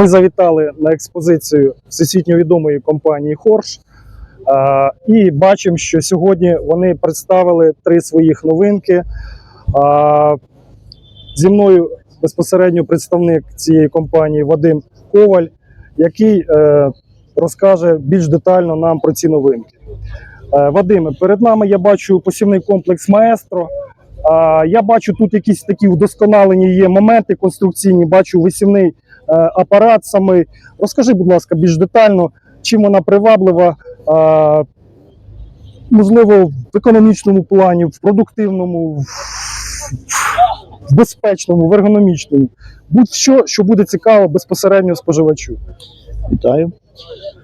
Ми завітали на експозицію всесвітньо відомої компанії Хорш. І бачимо, що сьогодні вони представили три своїх новинки. Зі мною безпосередньо представник цієї компанії Вадим Коваль, який е, розкаже більш детально нам про ці новинки. Е, Вадиме, перед нами я бачу посівний комплекс Маестро. Я бачу тут якісь такі вдосконалені є моменти конструкційні. Бачу висівний апарат самий. Розкажи, будь ласка, більш детально, чим вона приваблива, можливо, в економічному плані, в продуктивному, в, безпечному, в ергономічному. Будь-що, що буде цікаво безпосередньо споживачу. Вітаю.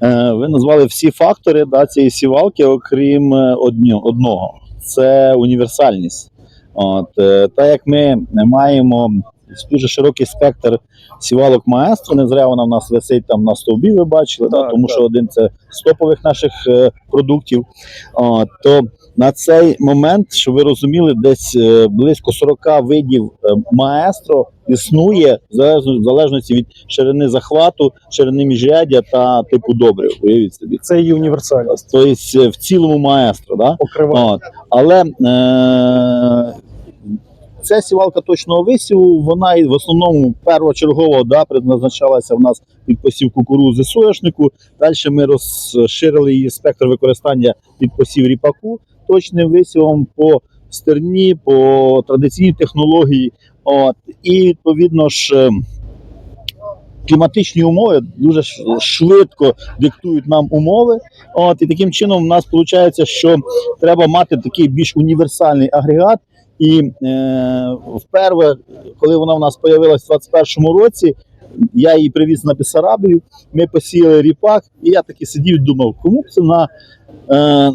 Е, Ви назвали всі фактори да, цієї сівалки, окрім е, одного. Це універсальність. От, е, так як ми маємо дуже широкий спектр сівалок маестро, не зря вона в нас висить там на стовбі, ви бачили, да, тому так. що один це з топових наших е, продуктів. От, то на цей момент, щоб ви розуміли, десь е, близько 40 видів е, маестро існує в залежно- в залежності від ширини захвату, ширини міжряддя та типу добрив. Уявіть собі. Це її універсальність. Тобто е, в цілому маестро, да? Покриває. От. Але е- ця сівалка точного висіву, вона в основному першочергово да, предназначалася в нас під посів кукурузи соняшнику. Далі ми розширили її спектр використання під посів ріпаку точним висівом по стерні, по традиційній технології. От. І відповідно ж. е, Кліматичні умови дуже швидко диктують нам умови. От і таким чином в нас виходить, що треба мати такий більш універсальний агрегат. І е, вперше, коли вона в нас з'явилася в 2021 році, я її привіз на Бесарабію, ми посіяли ріпак, і я таки сидів і думав, кому б це на. Е,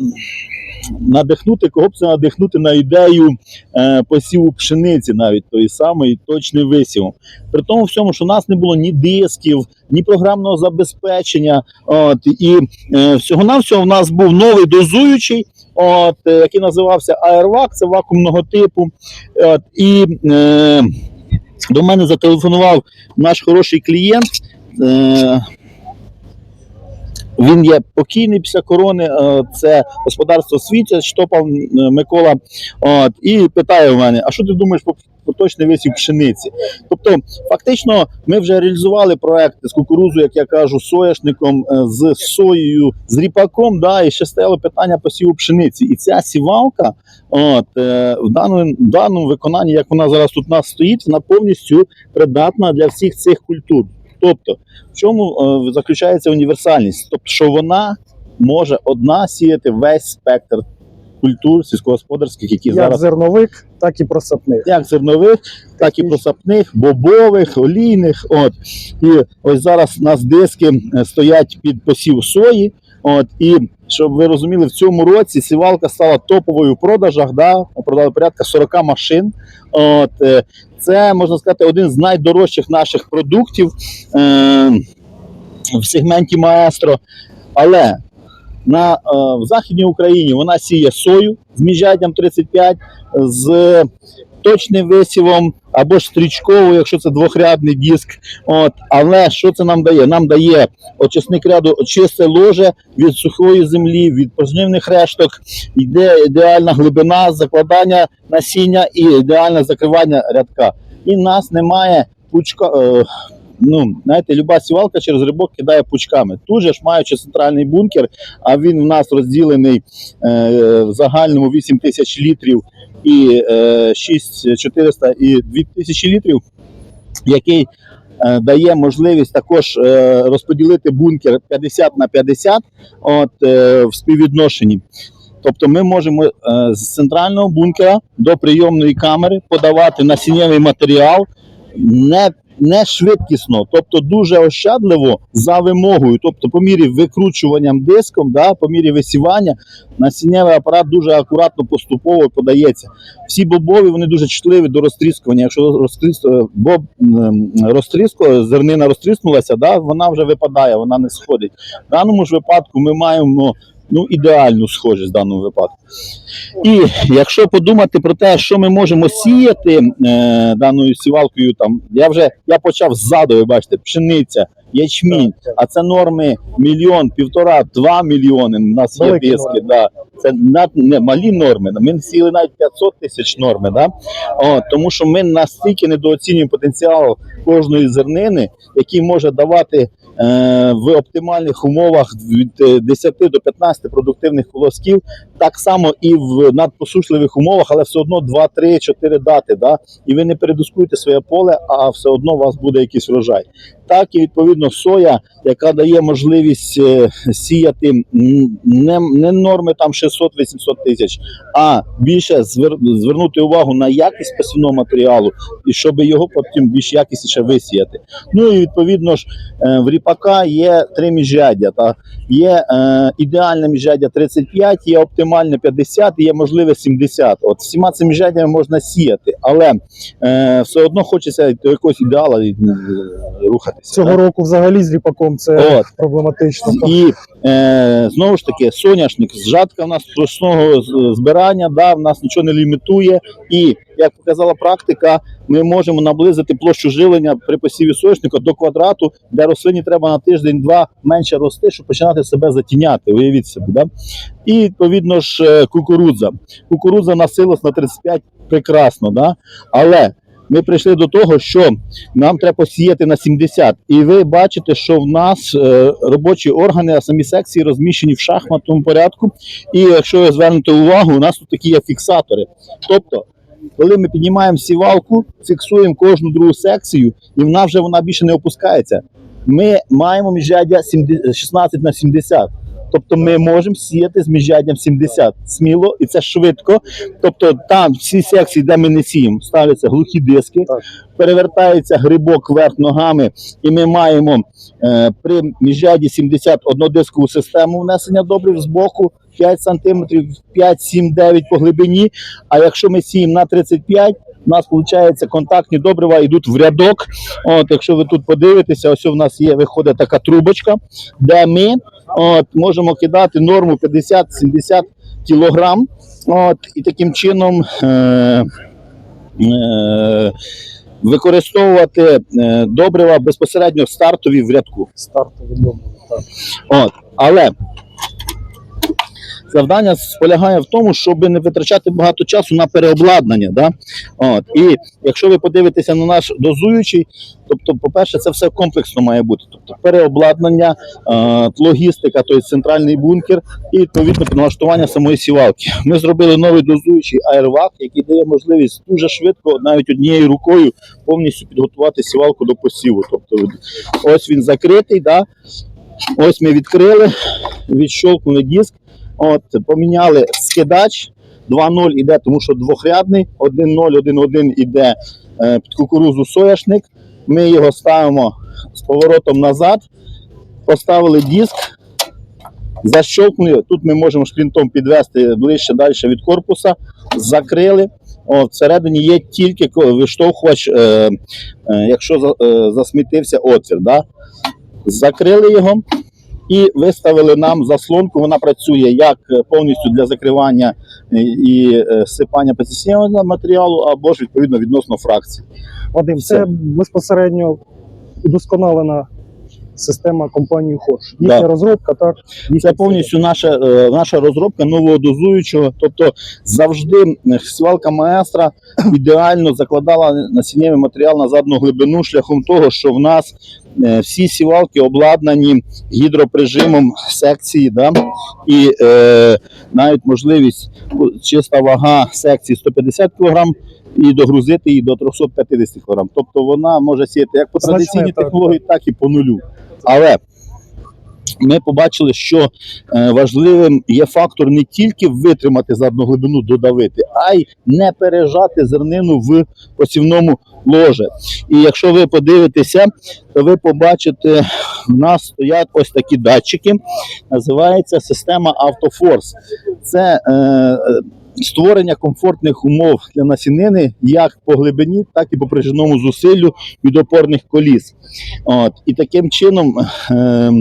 Надихнути, кого б це надихнути на ідею е, посіву пшениці, навіть тої самої точний висів. При тому всьому, що у нас не було ні дисків, ні програмного забезпечення. От, і е, всього-навсього в нас був новий дозуючий, от, е, який називався Аервак, це вакуумного типу. От, і е, до мене зателефонував наш хороший клієнт. Е, він є покійний після корони. е, Це господарство Світя, Штопав е, Микола. От, і питає в мене: а що ти думаєш про поточний висів пшениці? Тобто, фактично, ми вже реалізували проекти з кукурузою, як я кажу, соняшником, е, з соєю, з ріпаком. Да, і ще стояло питання посіву пшениці. І ця сівалка, от в даному, в даному виконанні, як вона зараз тут у нас стоїть, вона повністю придатна для всіх цих культур. Тобто, в чому е, заключається універсальність? Тобто, що вона може одна сіяти весь спектр культур сільськогосподарських, які Як зараз зернових, так і просапних. як зернових, так і просапних, бобових, олійних. От і ось зараз у нас диски е, стоять під посів сої. От і щоб ви розуміли, в цьому році сівалка стала топовою в продажах. Да, продали порядка 40 машин. От е, це можна сказати один з найдорожчих наших продуктів е, в сегменті маестро. Але на, е, в Західній Україні вона сіє сою з міждям 35, з точним висівом або ж стрічкову, якщо це двохрядний диск. От. Але що це нам дає? Нам дає очисник ряду чисте ложе від сухої землі, від пожнивних решток, йде ідеальна глибина закладання насіння і ідеальне закривання рядка. І нас немає пучка. Е, Ну, знаєте, люба сівалка через рибок кидає пучками. Тут же ж маючи центральний бункер, а він в нас розділений е, в загальному 8 тисяч літрів і е, 6400 і 2000 літрів, який е, дає можливість також е, розподілити бункер 50 на 50 от, е, в співвідношенні. Тобто ми можемо е, з центрального бункера до прийомної камери подавати насіннєвий матеріал не, не швидкісно, тобто дуже ощадливо за вимогою. Тобто, по мірі викручуванням диском, да, по мірі висівання, насіннєвий апарат дуже акуратно поступово подається. Всі бобові вони дуже чутливі до розтріскування. Якщо розтріс... боб м, розтріско, зернина розтріснулася, да, вона вже випадає, вона не сходить. В даному ж випадку ми маємо ну, ідеальну схожість в даному випадку. І якщо подумати про те, що ми можемо сіяти е, даною сівалкою, там я вже я почав ззаду, ви бачите, пшениця, ячмінь, а це норми мільйон, півтора, два мільйони. У нас є Великі диски. норми. Да. Це над, не малі норми. Ми сіли навіть 500 тисяч норми. Да? От, тому що ми настільки недооцінюємо потенціал кожної зернини, який може давати в оптимальних умовах від е, 10 до 15 продуктивних колосків, так само і в надпосушливих умовах, але все одно 2, 3, 4 дати. Да? І ви не передискуєте своє поле, а все одно у вас буде якийсь врожай. Так і відповідно соя, яка дає можливість е, сіяти не, не норми там 600-800 тисяч, а більше звер- звернути увагу на якість посівного матеріалу і щоб його потім більш якісніше висіяти. Ну і відповідно ж е, в ріпака є три міжряддя. Та є е, ідеальне міжряддя 35, є оптимальне 50, і є можливе 70. От всіма цими міжряддями можна сіяти, але е, все одно хочеться до якогось ідеала е, рухатися. Цього року взагалі з ріпаком це От. проблематично. І е, знову ж таки, соняшник, зжатка в нас ручного збирання, да, в нас нічого не лімітує. І як показала практика, ми можемо наблизити площу живлення при посіві соняшника до квадрату, де рослині треба на тиждень-два менше рости, щоб починати себе затіняти. Уявіть собі. Да? І відповідно ж е, кукурудза. Кукурудза насилась на 35 прекрасно, да? але ми прийшли до того, що нам треба посіяти на 70. І ви бачите, що в нас е, робочі органи, а самі секції розміщені в шахматному порядку. І якщо ви звернете увагу, у нас тут такі є фіксатори. Тобто, коли ми піднімаємо сівалку, фіксуємо кожну другу секцію, і вона вже вона більше не опускається. Ми маємо міжряддя 70 16 на 70. Тобто ми можемо сіяти з міжряддям 70 сміло, і це швидко. Тобто там всі секції, де ми не сіємо, ставляться глухі диски, перевертається грибок вверх ногами, і ми маємо е, при міжряді 70 однодискову систему внесення добрив з боку 5 см, 5, 7, 9 по глибині. А якщо ми сіємо на 35, у нас виходить контактні добрива йдуть в рядок. От, якщо ви тут подивитеся, ось у нас є виходить така трубочка, де ми от, можемо кидати норму 50-70 кілограм. От, і таким чином е, е, використовувати е, добрива безпосередньо стартові в рядку. Стартові добрива, Так. От, але завдання полягає в тому, щоб не витрачати багато часу на переобладнання. Да? От, і якщо ви подивитеся на наш дозуючий, тобто, по-перше, це все комплексно має бути. Тобто переобладнання, е, логістика, тобто центральний бункер і відповідно налаштування самої сівалки. Ми зробили новий дозуючий аервак, який дає можливість дуже швидко, навіть однією рукою, повністю підготувати сівалку до посіву. Тобто, ось він закритий, да? ось ми відкрили, відщолкнули диск, от, поміняли скидач. 2-0 іде, тому що двохрядний, 1-0, 1-1 іде е, під кукурузу соняшник. Ми його ставимо з поворотом назад, поставили диск, защолкнули. Тут ми можемо шплінтом підвести ближче далі від корпуса, закрили. О, всередині є тільки виштовхувач, е, е, якщо за- е, засмітився отвір. Да? Закрили його і виставили нам заслонку. Вона працює як е, повністю для закривання е, і е, сипання посісійного матеріалу, або ж відповідно відносно фракції. Вадим, Все. це безпосередньо удосконалена система компанії Хорш. Їхня Да. розробка, так? Це повністю наша, е, наша розробка нового дозуючого. Тобто завжди е, сівалка маестра ідеально закладала насіннєвий матеріал на задну глибину шляхом того, що в нас е, всі сівалки обладнані гідроприжимом секції, да? і е, навіть можливість чиста вага секції 150 кг. І догрузити її до 350 кг. Тобто вона може сіяти як по традиційній так, технології, так і по нулю. Але ми побачили, що е, важливим є фактор не тільки витримати задну глибину, додавити, а й не пережати зернину в посівному ложе. І якщо ви подивитеся, то ви побачите, в нас стоять ось такі датчики. Називається система Автофорс. Це е, створення комфортних умов для насінини як по глибині, так і по прижиному зусиллю від опорних коліс. От, і таким чином. Е,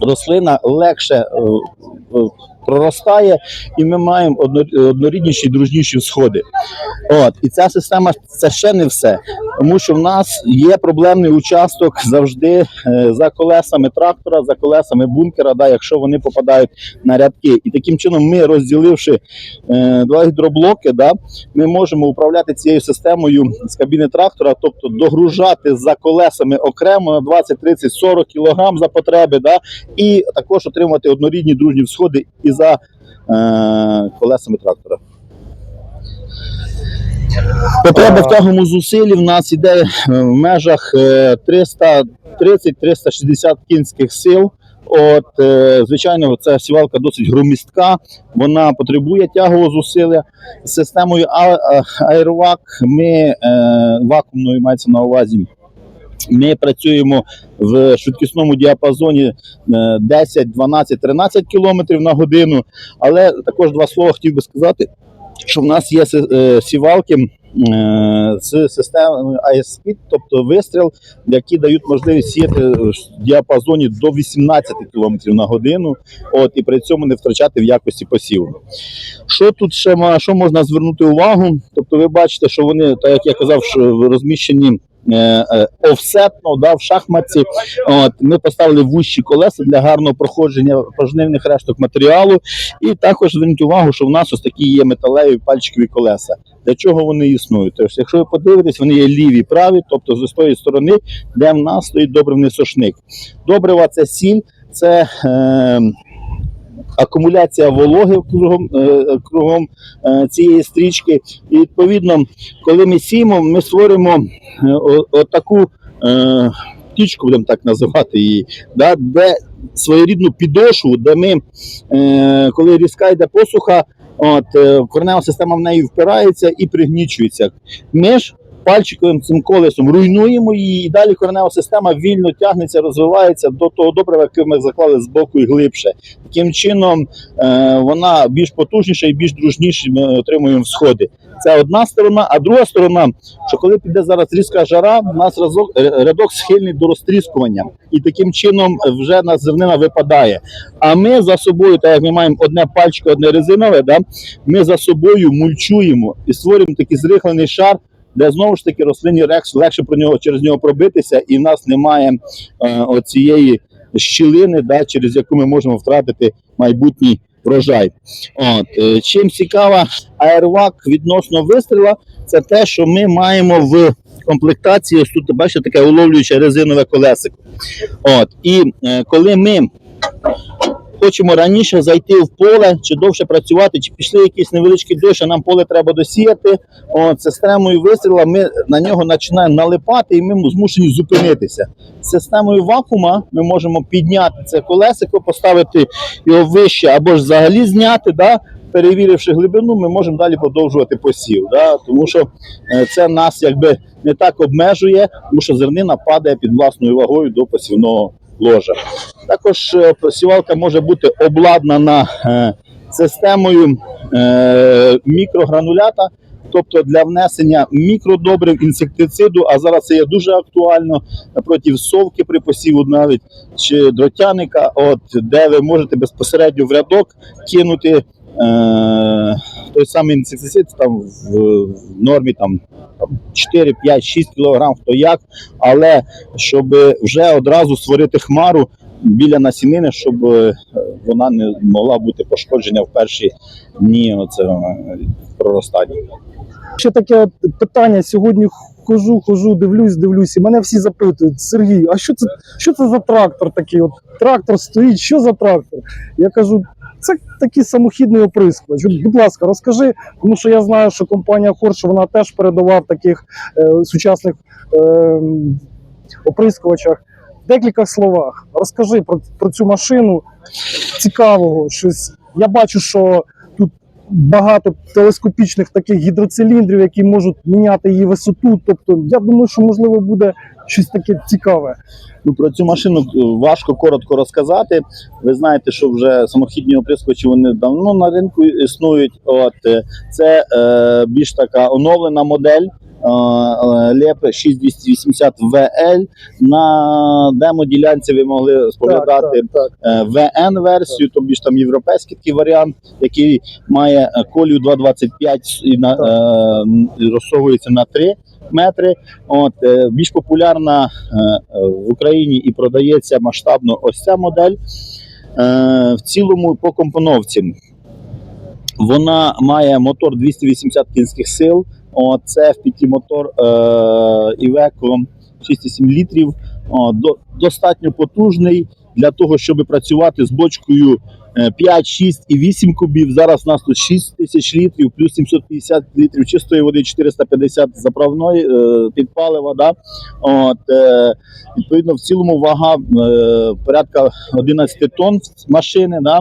рослина легше е, е, проростає, і ми маємо одно- однорідніші, дружніші всходи. От, і ця система це ще не все. тому що в нас є проблемний участок завжди е, за колесами трактора, за колесами бункера, да, якщо вони попадають на рядки. І таким чином, ми розділивши е, два гідроблоки, да, ми можемо управляти цією системою з кабіни трактора, тобто догружати за колесами окремо на 20, 30, 40 кг за потреби, да, і також отримувати однорідні дружні всходи і за е, колесами трактора. Потреба в тяговому зусиллі в нас іде е, в межах е, 330-360 кінських сил. От, е, звичайно, ця сівалка досить громістка, вона потребує тягового зусилля. З системою А- А- Airvac ми е, вакуумною мається на увазі. Ми працюємо в швидкісному діапазоні е, 10, 12, 13 км на годину. Але також два слова хотів би сказати, що в нас є е, сівалки е, з системою IS-Speed, тобто вистріл, які дають можливість сіяти в діапазоні до 18 км на годину, от, і при цьому не втрачати в якості посіву. Що тут ще що можна звернути увагу? Тобто, ви бачите, що вони, так як я казав, що розміщені. Е, е, Офсетно, да, в шахматці. От, ми поставили вущі колеса для гарного проходження пожнивних решток матеріалу. І також зверніть увагу, що в нас ось такі є металеві пальчикові колеса. Для чого вони існують? Тобто, якщо ви подивитесь, вони є ліві, праві, тобто з тої сторони, де в нас стоїть добривний сошник. Добрива це сіль, це е, акумуляція вологи кругом, е, кругом е, цієї стрічки. І відповідно, коли ми сіємо, ми створюємо е, отаку е, тічку, будемо так називати її, да, де своєрідну підошву, де ми, коли різка йде посуха, от, коренева система в неї впирається і пригнічується. Ми ж пальчиковим цим колесом руйнуємо її, і далі коренева система вільно тягнеться, розвивається до того добрива, яке ми заклали з боку і глибше. Таким чином е, вона більш потужніша і більш дружніше ми отримуємо всходи. Це одна сторона, а друга сторона, що коли піде зараз різка жара, у нас разок, рядок схильний до розтріскування, і таким чином вже на зернина випадає. А ми за собою, так як ми маємо одне пальчико, одне резинове, да, ми за собою мульчуємо і створюємо такий зрихлений шар, де знову ж таки рослині рекс легше про нього через нього пробитися, і в нас немає е, оцієї щілини, да, через яку ми можемо втратити майбутній врожай. От, е, чим цікава аервак відносно вистріла, це те, що ми маємо в комплектації, ось тут бачите, таке уловлююче резинове колесико. От, і е, коли ми хочемо раніше зайти в поле чи довше працювати, чи пішли якісь невеличкі дощ, а нам поле треба досіяти. От, системою вистріла ми на нього починаємо налипати, і ми змушені зупинитися. Системою вакуума ми можемо підняти це колесико, поставити його вище або ж взагалі зняти. Да? Перевіривши глибину, ми можемо далі продовжувати посів. Да? Тому що е, це нас якби не так обмежує, тому що зернина падає під власною вагою до посівного ложа. Також е, посівалка може бути обладнана е, системою е, мікрогранулята, тобто для внесення мікродобрив, інсектициду, а зараз це є дуже актуально проти совки при посіву навіть чи дротяника, от, де ви можете безпосередньо в рядок кинути. Той самий інсектицид там в, нормі там 4, 5, 6 кг, хто як, але щоб вже одразу створити хмару біля насінини, щоб е, вона не могла бути пошкоджена в перші дні оцього е, проростання. Ще таке питання. Сьогодні хожу, хожу, дивлюсь, дивлюсь, і мене всі запитують: Сергій, а що це, що це за трактор такий? От трактор стоїть, що за трактор? Я кажу, це такий самохідний оприскувач. Будь ласка, розкажи, тому що я знаю, що компанія Хорш вона теж в таких е, сучасних е, оприскувачах. В декілька словах розкажи про, про цю машину цікавого. Щось я бачу, що тут багато телескопічних таких гідроциліндрів, які можуть міняти її висоту. Тобто, я думаю, що можливо буде щось таке цікаве. Ну, про цю машину е, важко коротко розказати. Ви знаєте, що вже самохідні оприскувачі вони давно на ринку існують. От е, це е, більш така оновлена модель. Лепе 6280 VL. На демоділянці ви могли споглядати так, так. ВН версію, тобто більш там європейський такий варіант, який має е, колію 2,25 і на, е, розсовується на 3. Метри. От, е, більш популярна е, в Україні і продається масштабно ось ця модель. Е, в цілому по компоновці. Вона має мотор 280 кінських сил. О, це FPT мотор е, Iveco 6,7 літрів. О, до, достатньо потужний для того, щоб працювати з бочкою е, 5, 6 і 8 кубів. Зараз у нас тут 6 тисяч літрів, плюс 750 літрів чистої води, 450 заправної е, підпалива. Да? От, е, відповідно, в цілому вага е, порядка 11 тонн машини. Да?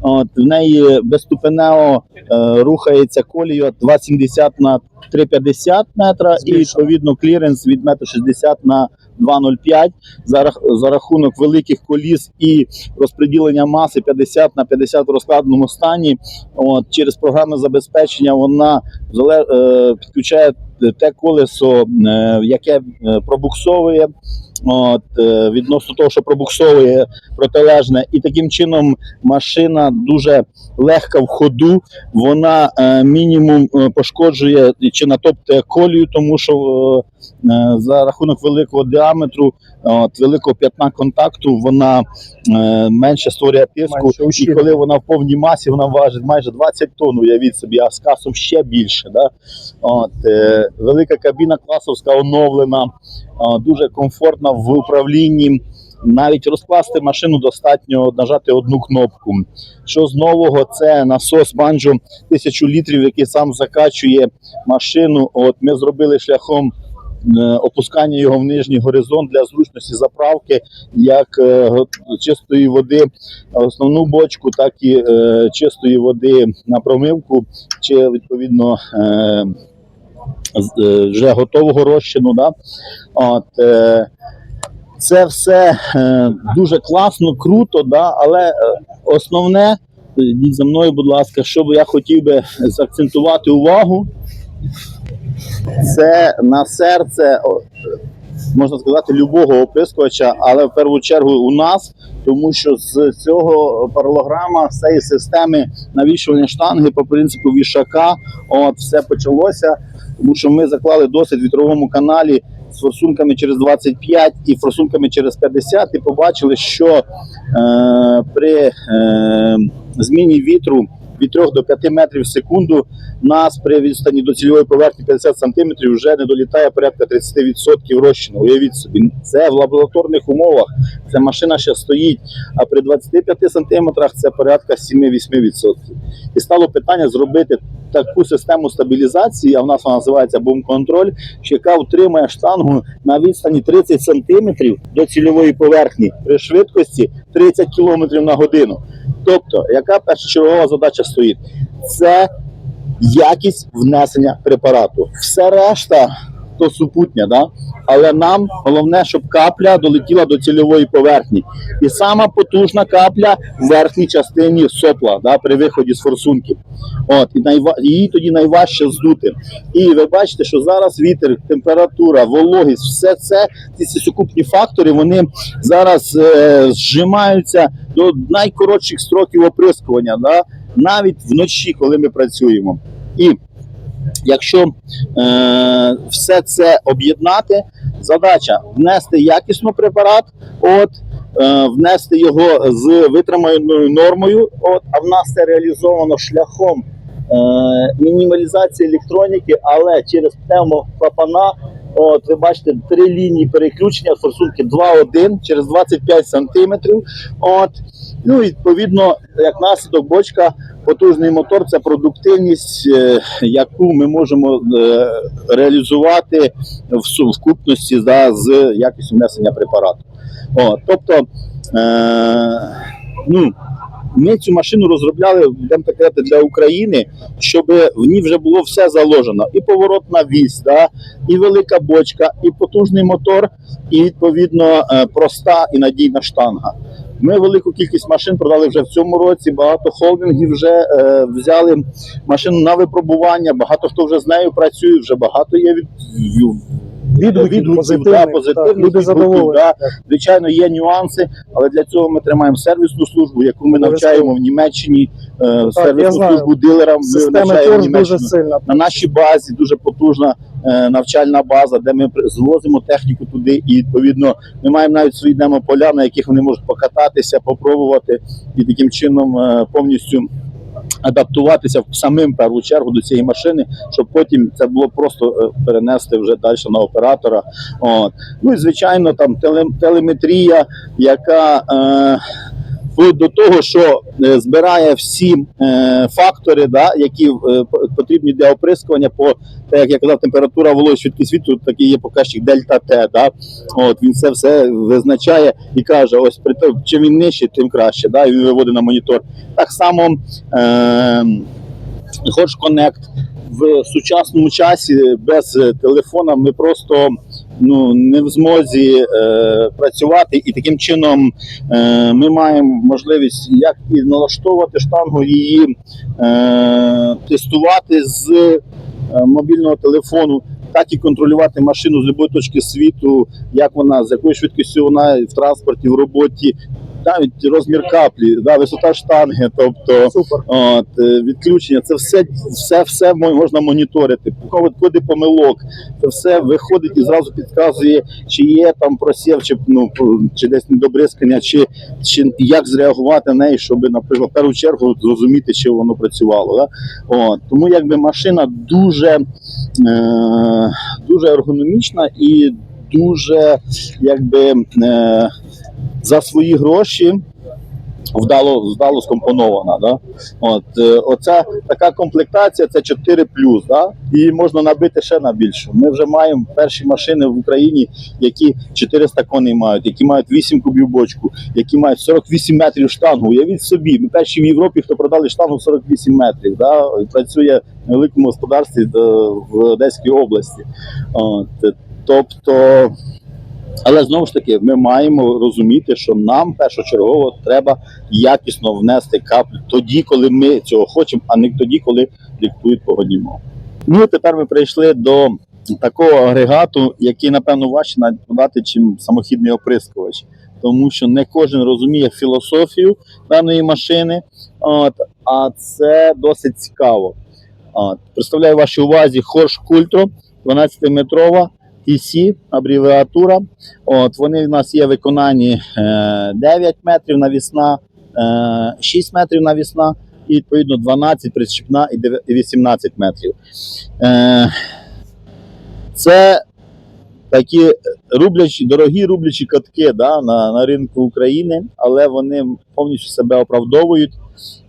От, в неї безступенево е, рухається колію 2,70 на 3,50 метра і відповідно кліренс від 1,60 на 2,05 за, рах- за рахунок великих коліс і розподілення маси 50 на 50 в розкладному стані. От, через програми забезпечення вона е, підключає те колесо, е, яке е, пробуксовує. От, е, відносно того, що пробуксовує протилежне, і таким чином машина дуже легка в ходу. Вона мінімум пошкоджує чи натоптує колію, тому що за рахунок великого діаметру, от, великого п'ятна контакту, вона менше створює тиску. Менше і коли вона в повній масі, вона важить майже 20 тонн, уявіть собі, а з касом ще більше. Да? От, велика кабіна класовська оновлена, дуже комфортна в управлінні. Навіть розкласти машину достатньо нажати одну кнопку. Що з нового, це насос банджо 1000 літрів, який сам закачує машину. От ми зробили шляхом е, опускання його в нижній горизонт для зручності заправки, як е, чистої води, основну бочку, так і е, чистої води на промивку, чи відповідно вже готового розчину. Да? От, е, це все е, дуже класно, круто, да? але е, основне, е, за мною, будь ласка, що би я хотів би заакцентувати увагу, це на серце, можна сказати, любого оприскувача, але в першу чергу у нас, тому що з цього паралограма, з цієї системи навішування штанги по принципу вішака, от все почалося, тому що ми заклали досить вітровому каналі з форсунками через 25 і форсунками через 50, і побачили, що е, при е, зміні вітру від 3 до 5 метрів в секунду нас при відстані до цільової поверхні 50 см вже не долітає порядка 30% розчину. Уявіть собі, це в лабораторних умовах. Ця машина ще стоїть, а при 25 см це порядка 7-8%. І стало питання зробити таку систему стабілізації, а в нас вона називається бум-контроль, яка утримує штангу на відстані 30 см до цільової поверхні при швидкості 30 км на годину. Тобто, яка першочергова задача стоїть? Це якість внесення препарату. Все решта то супутня, да? але нам головне, щоб капля долетіла до цільової поверхні. І сама потужна капля в верхній частині сопла да, при виході з форсунки. От, і найва... її тоді найважче здути. І ви бачите, що зараз вітер, температура, вологість, все це, ці сукупні фактори, вони зараз е, зжимаються до найкоротших строків оприскування, да? навіть вночі, коли ми працюємо. І якщо е, все це об'єднати, задача внести якісно препарат, от, е, внести його з витриманою нормою, от, а в нас це реалізовано шляхом е, мінімалізації електроніки, але через пневмоклапана. От, ви бачите, три лінії переключення форсунки 2-1 через 25 сантиметрів. От, ну, відповідно, як наслідок бочка, потужний мотор це продуктивність, е, яку ми можемо е, реалізувати в су- в купності да, з якістю внесення препарату. От, тобто, е, ну, ми цю машину розробляли будемо так казати, для України, щоб в ній вже було все заложено: і поворотна вісь, да, і велика бочка, і потужний мотор, і відповідно е, проста і надійна штанга. Ми велику кількість машин продали вже в цьому році. Багато холдингів вже е, взяли машину на випробування. Багато хто вже з нею працює, вже багато є від, Відгуків позитивних, позитивних люди відгуків, да. Звичайно, є нюанси, але для цього ми тримаємо сервісну службу, яку ми навчаємо в Німеччині, е, я сервісну знаю. службу дилерам. Ми навчаємо в Німеччині. сильна. На нашій базі дуже потужна е, навчальна база, де ми звозимо техніку туди, і відповідно ми маємо навіть свої демополя, на яких вони можуть покататися, попробувати і таким чином е, повністю адаптуватися самим в першу чергу до цієї машини, щоб потім це було просто е, перенести вже далі на оператора. От. Ну і звичайно, там теле, телеметрія, яка е, вплоть до того, що е, збирає всі е, фактори, да, які е, потрібні для оприскування по так як я казав, температура вологі швидкість світу, такий є показчик дельта Т. Да? От він це все визначає і каже: ось при то- чим він нижчий, тим краще. Да? І він виводить на монітор. Так само е, Hodge Connect в сучасному часі без телефона ми просто ну, не в змозі е, працювати, і таким чином е, ми маємо можливість як і налаштовувати штангу, її е, тестувати з е, мобільного телефону. Так і контролювати машину з будь-якої точки світу, як вона, з якою швидкістю вона в транспорті, в роботі, навіть розмір каплі, да, висота штанги, тобто Супер. От, е, відключення, це все, все, все можна моніторити. Коди, коди помилок, це все виходить і зразу підказує, чи є там просів, чи, ну, чи десь недобризкання, чи, чи як зреагувати на неї, щоб, наприклад, в першу чергу зрозуміти, чи воно працювало. Да? От, тому якби машина дуже, дуже ергономічна і дуже якби, е, за свої гроші вдало, вдало скомпонована. Да? От, е, оця така комплектація це 4 да? і можна набити ще на більшу. Ми вже маємо перші машини в Україні, які 400 коней мають, які мають 8 кубів бочку, які мають 48 метрів штангу. Уявіть собі, ми перші в Європі, хто продали штангу 48 метрів. Да? Працює в великому господарстві е, в Одеській області. От, е, тобто. Але знову ж таки, ми маємо розуміти, що нам першочергово треба якісно внести каплю тоді, коли ми цього хочемо, а не тоді, коли диктують погодні умови. Ну і тепер ми прийшли до такого агрегату, який, напевно, важче навіть чим самохідний оприскувач, тому що не кожен розуміє філософію даної машини, от, а це досить цікаво. От, представляю вашій увазі Хорш Культро 12-метрова TC, абревіатура. От, вони в нас є в виконанні е, 9 метрів навісна, е, 6 метрів навісна і відповідно 12 причіпна і 18 метрів. Е, це такі рублячі, дорогі рублячі катки да, на, на ринку України, але вони повністю себе оправдовують,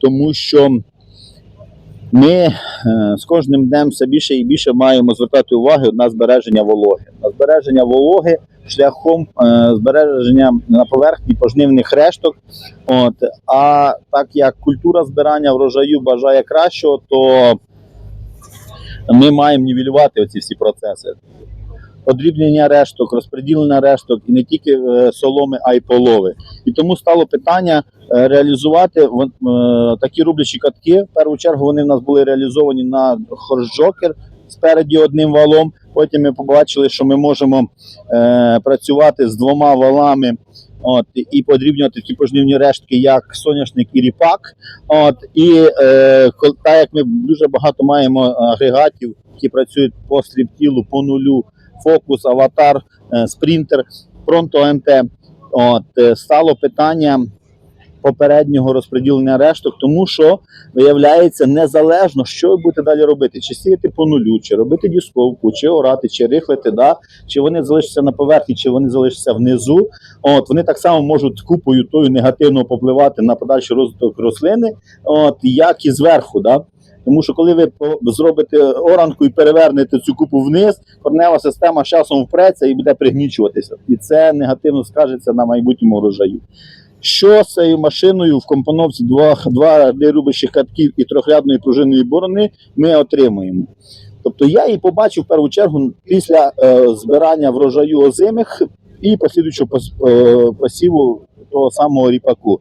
тому що ми е, з кожним днем все більше і більше маємо звертати увагу на збереження вологи. На збереження вологи шляхом е, збереження на поверхні пожнивних решток. От, а так як культура збирання врожаю бажає кращого, то ми маємо нівелювати оці всі процеси. Подрібнення решток, розподілення решток і не тільки е, соломи, а й полови. І тому стало питання е, реалізувати е, такі рублячі катки. В першу чергу вони в нас були реалізовані на хорс-джокер спереді одним валом. Потім ми побачили, що ми можемо працювати з двома валами. От, і подрібнювати такі пожнивні рештки, як соняшник і ріпак. От, і е, так як ми дуже багато маємо агрегатів, які працюють по стріптілу, по нулю, фокус, аватар, спринтер, пронто МТ. От, е, стало питання попереднього розподілення решток, тому що виявляється незалежно, що ви будете далі робити: чи сіяти по нулю, чи робити дісковку, чи орати, чи рихлити, да? чи вони залишаться на поверхні, чи вони залишаться внизу. От вони так само можуть купою тою негативно попливати на подальший розвиток рослини, от як і зверху. Да? Тому що коли ви зробите оранку і перевернете цю купу вниз, корнева система з часом впреться і буде пригнічуватися. І це негативно скажеться на майбутньому урожаю. Що з цією машиною в компоновці два, два рубящих катків і трьохрядної пружинної борони ми отримуємо. Тобто я її побачив в першу чергу після е, збирання врожаю озимих і послідуючого пос- е, посіву того самого ріпаку.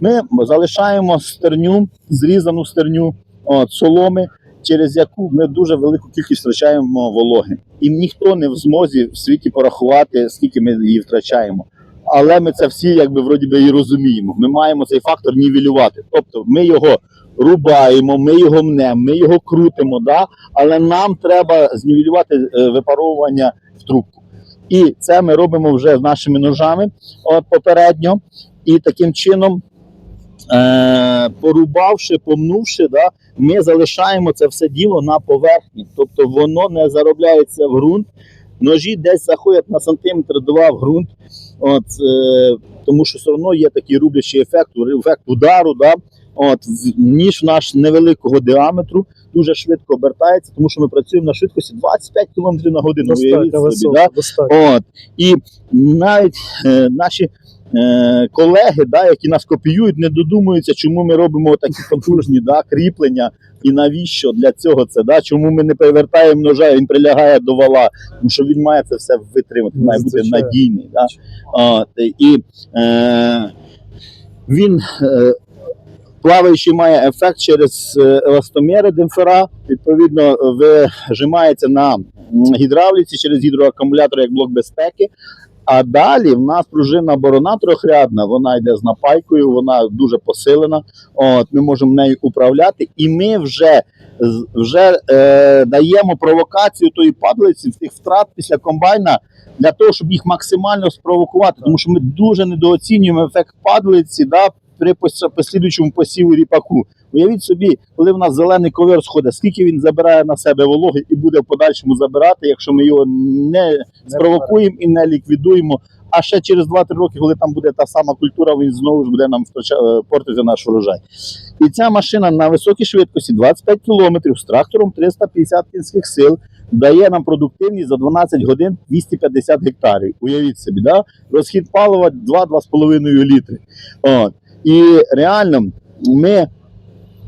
Ми залишаємо стерню, зрізану стерню от, соломи, через яку ми дуже велику кількість втрачаємо вологи. І ніхто не в змозі в світі порахувати, скільки ми її втрачаємо. Але ми це всі, якби вроді би, і розуміємо. Ми маємо цей фактор нівелювати. Тобто ми його рубаємо, ми його мнемо, ми його крутимо, да? але нам треба знівелювати е, випаровування в трубку. І це ми робимо вже нашими ножами от, попередньо. І таким чином, е, порубавши, помнувши, да, ми залишаємо це все діло на поверхні. Тобто воно не заробляється в ґрунт. Ножі десь заходять на сантиметр два в ґрунт. От, е, тому що все одно є такий рублячий ефект, ефект удару. Да? От, ніж наш невеликого діаметру дуже швидко обертається, тому що ми працюємо на швидкості 25 км на годину. Достатньо собі, високо. да? достатньо. От. І навіть е, наші е, колеги, да, які нас копіюють, не додумуються, чому ми робимо такі потужні да, кріплення і навіщо для цього це. Да? Чому ми не перевертаємо ножа, він прилягає до вала, тому що він має це все витримати, має бути надійний. Да? От. І е, він. Е, Плаваючий має ефект через е, еластомери демпфера, відповідно, вижимається на гідравліці через гідроакумулятор як блок безпеки. А далі в нас пружина борона трьохрядна, вона йде з напайкою, вона дуже посилена. От, ми можемо нею управляти, і ми вже, вже е, даємо провокацію тої падлиці в тих втрат після комбайна для того, щоб їх максимально спровокувати. Тому що ми дуже недооцінюємо ефект падлиці да, при пос- послідуючому посіву ріпаку. Уявіть собі, коли в нас зелений ковер сходить, скільки він забирає на себе вологи і буде в подальшому забирати, якщо ми його не спровокуємо і не ліквідуємо. А ще через 2-3 роки, коли там буде та сама культура, він знову ж буде нам е, портити наш урожай. І ця машина на високій швидкості 25 км з трактором 350 кінських сил дає нам продуктивність за 12 годин 250 гектарів. Уявіть собі, да? розхід палива 2-2,5 літри. От. І реально ми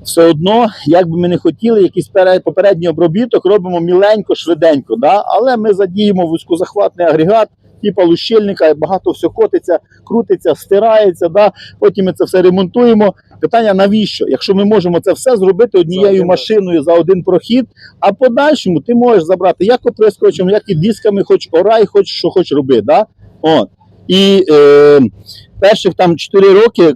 все одно, як би ми не хотіли, якийсь пере- попередній обробіток робимо міленько, швиденько, да? але ми задіємо вузькозахватний агрегат, типа лущильника, багато все котиться, крутиться, стирається. Да? Потім ми це все ремонтуємо. Питання навіщо? Якщо ми можемо це все зробити однією раз. машиною за один прохід, а подальшому ти можеш забрати як оприскувачем, як і дисками, хоч орай, хоч що хоч роби. Да? От. І е, перших там 4 роки, е,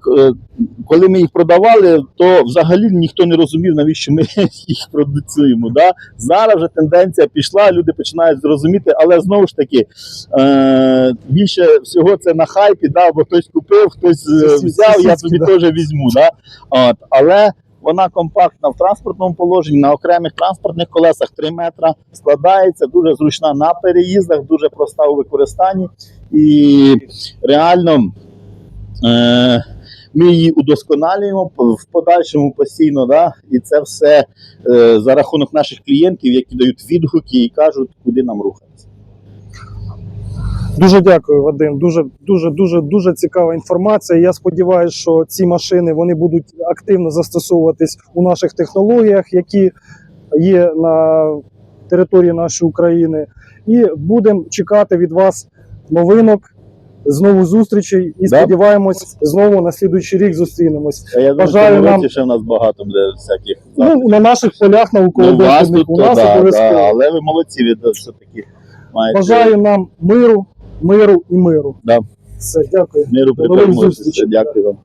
коли ми їх продавали, то взагалі ніхто не розумів, навіщо ми їх продуцюємо. Да? Зараз вже тенденція пішла, люди починають зрозуміти, але знову ж таки е, більше всього це на хайпі, да? бо хтось купив, хтось е, взяв, я собі теж візьму. Да? От, але вона компактна в транспортному положенні, на окремих транспортних колесах 3 метра складається, дуже зручна на переїздах, дуже проста у використанні. І реально е, ми її удосконалюємо в подальшому постійно. Да? І це все е, за рахунок наших клієнтів, які дають відгуки і кажуть, куди нам рухатися. Дуже дякую, Вадим. Дуже, дуже, дуже, дуже цікава інформація. Я сподіваюся, що ці машини вони будуть активно застосовуватись у наших технологіях, які є на території нашої України. І будемо чекати від вас новинок, знову зустрічей. І Да. сподіваємось, знову на слідуючий рік зустрінемось. А я думаю, Бажаю в нам- році ще в нас багато буде всяких Ну, на наших полях Ну, у вас науково-дослідних тут у нас да, обов'язково. да, але ви молодці від все-таки маєте Бажаю нам миру, миру і миру. Да. Все, дякую. миру До нових перемозі. зустрічей. Дякую вам.